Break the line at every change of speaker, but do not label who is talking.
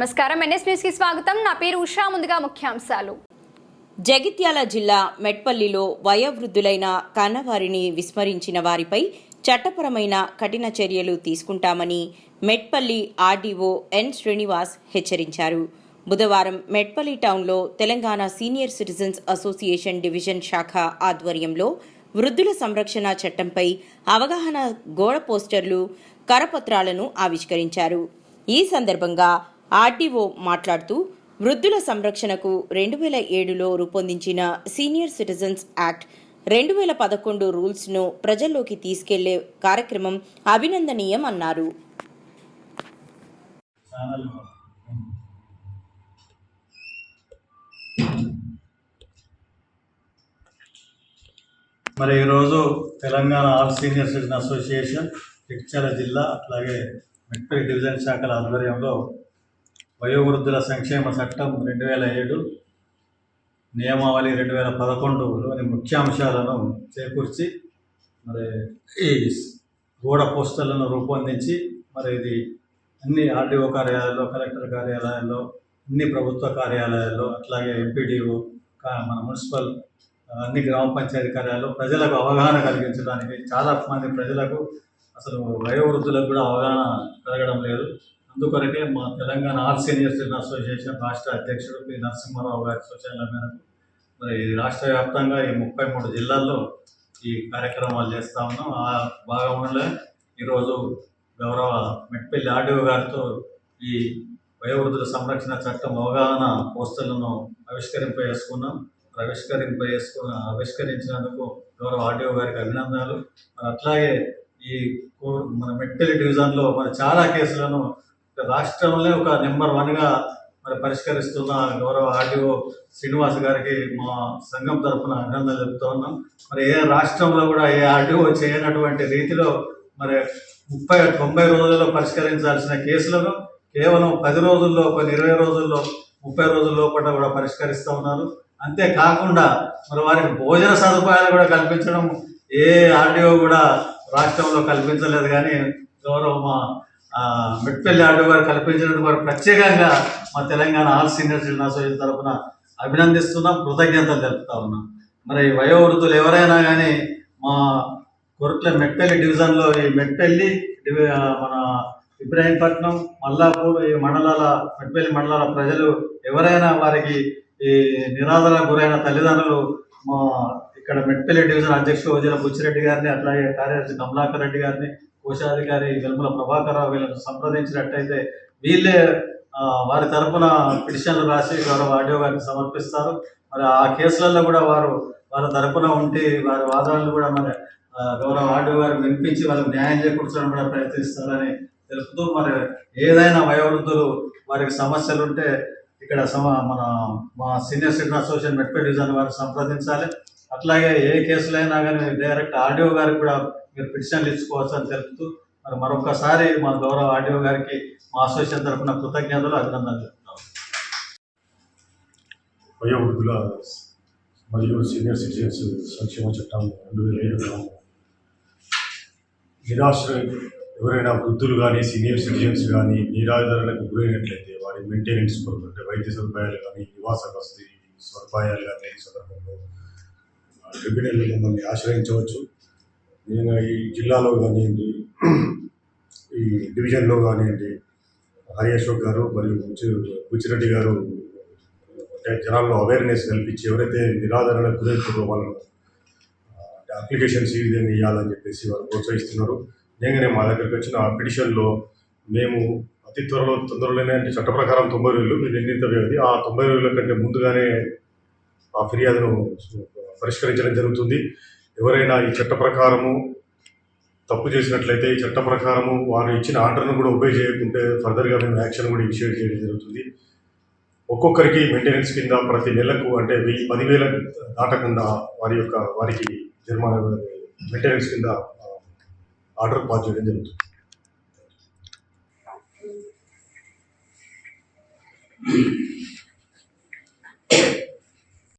నమస్కారం. ఎన్ఎస్ న్యూస్కి స్వాగతం. నా పేరు ఉషా. ముందుగా ముఖ్యాంశాలు.
జగిత్యాల జిల్లా మెట్పల్లిలో వయోవృద్ధులైన కన్నవారిని విస్మరించిన వారిపై చట్టపరమైన కఠిన చర్యలు తీసుకుంటామని మెట్పల్లి ఆర్డీఓ ఎన్ శ్రీనివాస్ హెచ్చరించారు. బుధవారం మెట్పల్లి టౌన్లో Telangana senior citizens association division శాఖ ఆధ్వర్యంలో వృద్ధుల సంరక్షణ చట్టంపై అవగాహన గోడ పోస్టర్లు కరపత్రాలను ఆవిష్కరించారు. ఈ సందర్భంగా ఆర్డీఓ మాట్లాడుతూ వృద్ధుల సంరక్షణకు రెండు వేల ఏడులో రూపొందించిన సీనియర్ సిటిజన్స్ యాక్ట్ రెండు వేల పదకొండు రూల్స్ను ప్రజల్లోకి తీసుకెళ్ళే కార్యక్రమం అభినందనీయం అన్నారు.
మరి ఈరోజు Telangana all senior citizen association Jagtial జిల్లా అట్లాగే మెట్పల్లి డివిజన్ శాఖల ఆధ్వర్యంలో వయోవృద్ధుల సంక్షేమ చట్టం రెండు వేల ఏడు నియమావళి రెండు వేల పదకొండులోని ముఖ్యాంశాలను చేకూర్చి మరి ఈ గోడ పోస్టర్లను రూపొందించి మరి ఇది అన్ని ఆర్డీఓ కార్యాలయాల్లో కలెక్టర్ కార్యాలయాల్లో అన్ని ప్రభుత్వ కార్యాలయాల్లో అట్లాగే ఎంపీడీఓ మన మున్సిపల్ అన్ని గ్రామ పంచాయతీ కార్యాలయాల్లో ప్రజలకు అవగాహన కలిగించడానికి చాలా మంది ప్రజలకు అసలు వయోవృద్ధులకు కూడా అవగాహన కలగడం లేదు. అందుకొరకే మా Telangana all senior citizen association రాష్ట్ర అధ్యక్షుడు పి. నరసింహారావు గారి సూచనల మేరకు మరి రాష్ట్ర వ్యాప్తంగా ఈ ముప్పై మూడు జిల్లాల్లో ఈ కార్యక్రమాలు చేస్తా ఉన్నాం. ఆ భాగంలో ఈరోజు గౌరవ మెట్పల్లి ఆర్డీఓ గారితో ఈ వయోవృద్ధుల సంరక్షణ చట్టం అవగాహన పోస్టులను ఆవిష్కరింప చేసుకున్నాం. ఆవిష్కరింప చేసుకున్న ఆవిష్కరించినందుకు గౌరవ ఆర్డీఓ గారికి అభినందనలు. మరి అట్లాగే ఈ మన మెట్పల్లి డివిజన్లో మరి చాలా కేసులను రాష్ట్రంలో ఒక నెంబర్ వన్గా మరి పరిష్కరిస్తున్న గౌరవ ఆర్డీఓ శ్రీనివాస్ గారికి మా సంఘం తరఫున అభినందనలు చెప్తా ఉన్నాం. మరి ఏ రాష్ట్రంలో కూడా ఏ ఆర్డీఓ చేయనటువంటి రీతిలో మరి ముప్పై తొంభై రోజుల్లో పరిష్కరించాల్సిన కేసులను కేవలం పది రోజుల్లో కొన్ని ఇరవై రోజుల్లో ముప్పై రోజుల లోపల కూడా పరిష్కరిస్తూ ఉన్నారు. అంతేకాకుండా మరి వారికి భోజన సదుపాయాలు కూడా కల్పించడం ఏ ఆర్డీఓ కూడా రాష్ట్రంలో కల్పించలేదు కానీ గౌరవ మా మెట్పల్లి ఆడు గారు కల్పించినందుకు వారు ప్రత్యేకంగా మా Telangana all senior citizen association తరఫున అభినందిస్తున్నాం కృతజ్ఞతలు తెలుపుతా ఉన్నాం. మరి వయోవృద్ధులు ఎవరైనా కానీ మా కొరట్ల మెట్పల్లి డివిజన్లో ఈ మెట్పల్లి మన ఇబ్రాహీంపట్నం మల్లాపూర్ ఈ మండలాల మెట్పల్లి మండలాల ప్రజలు ఎవరైనా వారికి ఈ నిరాదరణ గురైన తల్లిదండ్రులు మా ఇక్కడ మెట్పల్లి డివిజన్ అధ్యక్షుడు వజన బుచ్చిరెడ్డి గారిని అట్లాగే కార్యదర్శి కమలాకర్ రెడ్డి గారిని కోశాధికారి వెల్ముల ప్రభాకర్ రావు వీళ్ళని సంప్రదించినట్టయితే వీళ్ళే వారి తరపున పిటిషన్లు రాసి గౌరవ ఆడియో గారికి సమర్పిస్తారు. మరి ఆ కేసులలో కూడా వారు వారి తరపున ఉండి వారి వాదనలు కూడా మరి గౌరవ ఆడియో గారు వినిపించి వాళ్ళకి న్యాయం చేకూర్చడం కూడా ప్రయత్నిస్తారని తెలుపుతూ మరి ఏదైనా వయోవృద్ధులు వారికి సమస్యలు ఉంటే ఇక్కడ సమ మన మా సీనియర్ సిటిజన్ అసోసియేషన్ మెట్పే డివిజన్ వారిని సంప్రదించాలి. అట్లాగే ఏ కేసులైనా కానీ డైరెక్ట్ ఆడియో గారికి కూడా మీరు పిటిషన్లు ఇచ్చుకోవచ్చు అని తెలుపుతూ మరి మరొకసారి మా గౌరవ ఆడియో గారికి మా అసోసియేషన్ తరఫున కృతజ్ఞతలు అభినందనలు చెప్తున్నాం.
వయోవృద్ధుల మరియు సీనియర్ సిటిజన్స్ సంక్షేమ చట్టం రెండు వేల ఏడులో నిరాశ్ర ఎవరైనా వృద్ధులు కానీ సీనియర్ సిటిజన్స్ కానీ నిరాధారణకు గురైనట్లయితే వారి మెయింటెనెన్స్ కొరకు అంటే వైద్య సదుపాయాలు కానీ నివాస వసతి సదుపాయాలు కానీ సందర్భంలో ట్రిబ్యునల్ మమ్మల్ని ఆశ్రయించవచ్చు. నేను ఈ జిల్లాలో కానివ్వండి ఈ డివిజన్లో కానివ్వండి హరి అశోక్ గారు మరియు బుచ్చి బుచ్చిరెడ్డి గారు అంటే జనాల్లో అవేర్నెస్ కల్పించి ఎవరైతే నిరాదరణ కుదురుతుందో వాళ్ళను అప్లికేషన్స్ ఈ విధంగా ఇవ్వాలని చెప్పేసి వారు ప్రోత్సహిస్తున్నారు. నిజంగానే మా దగ్గరికి వచ్చిన ఆ పిటిషన్లో మేము అతి త్వరలో తొందరలోనే అంటే చట్ట ప్రకారం తొంభై రోజులు మీ నిర్ణీత వ్యవధి ఆ తొంభై రోజుల కంటే ముందుగానే ఆ ఫిర్యాదును పరిష్కరించడం జరుగుతుంది. ఎవరైనా ఈ చట్ట ప్రకారము తప్పు చేసినట్లయితే ఈ చట్ట ప్రకారము వారు ఇచ్చిన ఆర్డర్ను కూడా ఒబే చేయకుంటే ఫర్దర్గా మేము యాక్షన్ కూడా ఇనిషియేట్ చేయడం జరుగుతుంది. ఒక్కొక్కరికి మెయింటెనెన్స్ కింద ప్రతి నెలకు అంటే వెయ్యి పదివేల దాటకుండా వారి యొక్క వారికి నిర్మాణ మెయింటెనెన్స్ కింద ఆర్డర్ పాస్ చేయడం జరుగుతుంది.